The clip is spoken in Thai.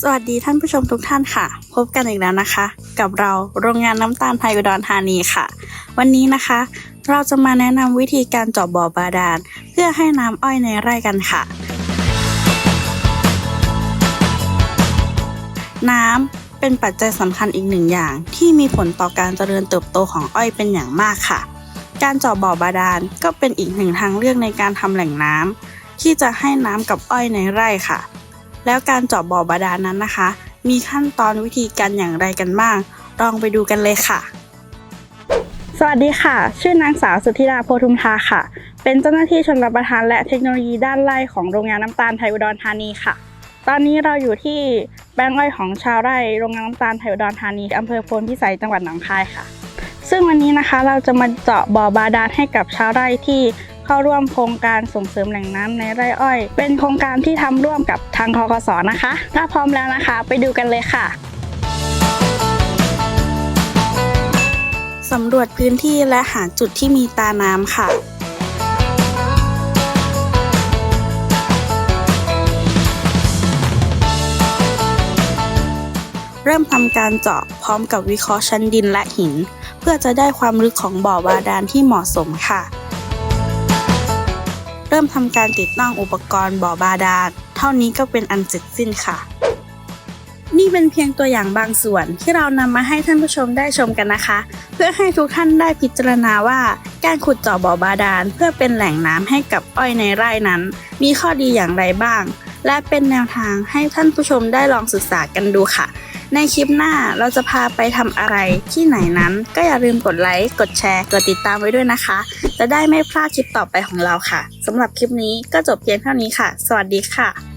สวัสดีท่านผู้ชมทุกท่านค่ะ พบกันอีกแล้วนะคะ กับเราโรงงานน้ำตาลไทยอุดรธานีค่ะ วันนี้นะคะ เราจะมาแนะนำวิธีการเจาะบ่อบาดาล เพื่อให้น้ำอ้อยในไร่กันค่ะ น้ำเป็นปัจจัยสำคัญอีกหนึ่งอย่าง ที่มีผลต่อการเจริญเติบโตของอ้อยเป็นอย่างมากค่ะ การเจาะบ่อบาดาลก็เป็นอีกหนึ่งทางเลือกในการทำแหล่งน้ำที่จะให้น้ำกับอ้อยในไร่ค่ะ แล้วการเจาะบ่อบาดาลนั้นนะคะ มีขั้นตอนวิธีการอย่างไรกันบ้าง ลองไปดูกันเลยค่ะ สวัสดีค่ะ ชื่อนางสาวสุธิดาโพธุมทาค่ะ เป็นเจ้าหน้าที่ชนรับประทานและเทคโนโลยีด้านไร่ของโรงงานน้ำตาลไทยอุดรธานีค่ะ ตอนนี้เราอยู่ที่แปลงอ้อยของชาวไร่โรงงานน้ำตาลไทยอุดรธานีอำเภอโพนพิสัยจังหวัดหนองคายค่ะ ซึ่งวันนี้นะคะเราจะมาเจาะบ่อบาดาลให้กับชาวไร่ที่ เข้าร่วมโครงการส่งเสริมแหล่งน้ำในไร่อ้อย เป็นโครงการที่ทำร่วมกับทางคอกสนะคะ ถ้าพร้อมแล้วนะคะ ไปดูกันเลยค่ะสำรวจพื้นที่และหาจุดที่มีตาน้ำค่ะเริ่มทำการเจาะพร้อมกับวิเคราะห์ชั้นดินและหิน เพื่อจะได้ความลึกของบ่อบาดาลที่เหมาะสมค่ะ เริ่มทำการติดตั้งอุปกรณ์บ่อบาดาลเท่านี้ก็เป็นอันเสร็จสิ้นค่ะ นี่เป็นเพียงตัวอย่างบางส่วนที่เรานำมาให้ท่านผู้ชมได้ชมกันนะคะ เพื่อให้ทุกท่านได้พิจารณาว่า การขุดเจาะบ่อบาดาลเพื่อเป็นแหล่งน้ำให้กับอ้อยในไร่นั้น มีข้อดีอย่างไรบ้าง และเป็นแนวทางให้ท่านผู้ชมได้ลองศึกษากันดูค่ะ ในคลิปหน้าเราจะพาไปทำอะไรที่ไหนนั้น ก็อย่าลืมกดไลค์กดแชร์ กดติดตามไว้ด้วยนะคะ จะได้ไม่พลาดคลิปต่อไปของเราค่ะสำหรับคลิปนี้ก็จบเพียงเท่านี้ค่ะ สวัสดีค่ะ